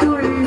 to you.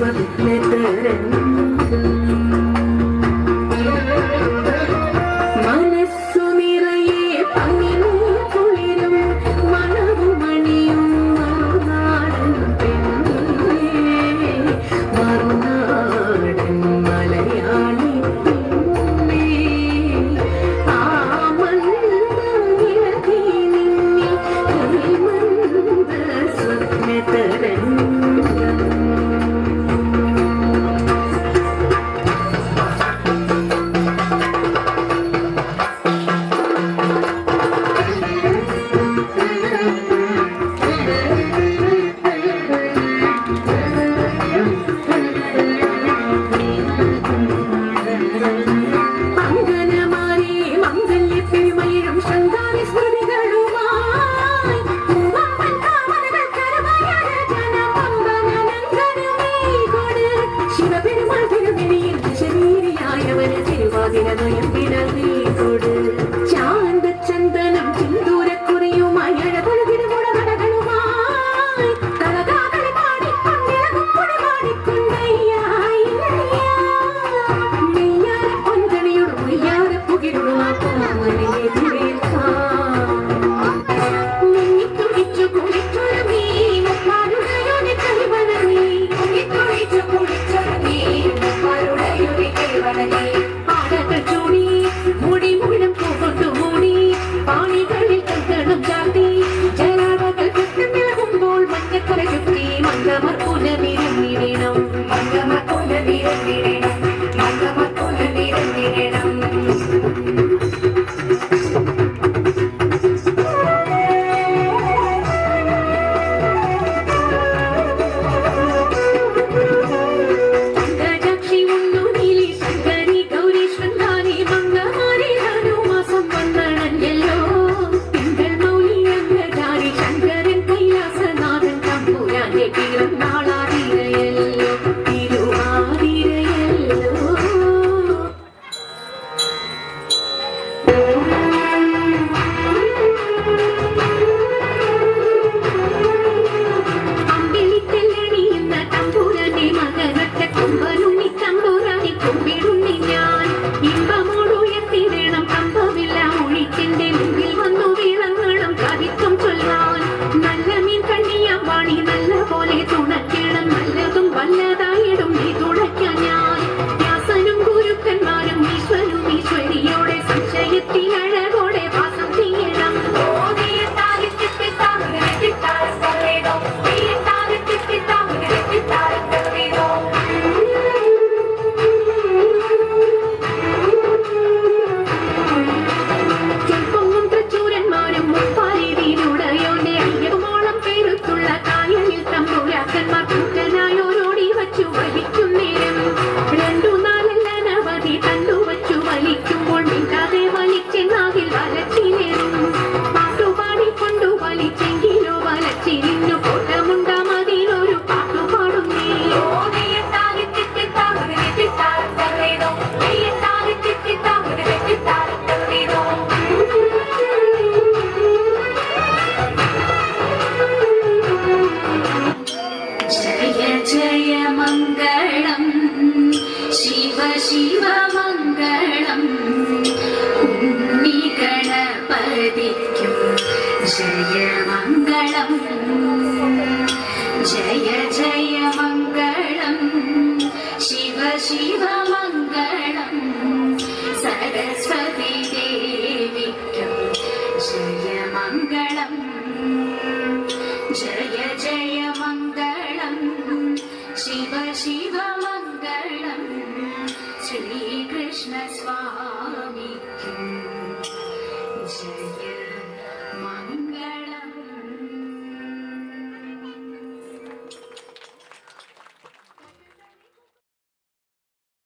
സ്വപ്നതരംഗം mirando ലഭിക്കും ജയമംഗളം ജയ ജയമംഗളം ശിവ ശിവമംഗളം സരസ്വതി ദേവിക്കും ജയമംഗളം ജയ ജയമംഗളം ശിവ മംഗളം. ശ്രീകൃഷ്ണ സ്വാമിക്കും. ജയ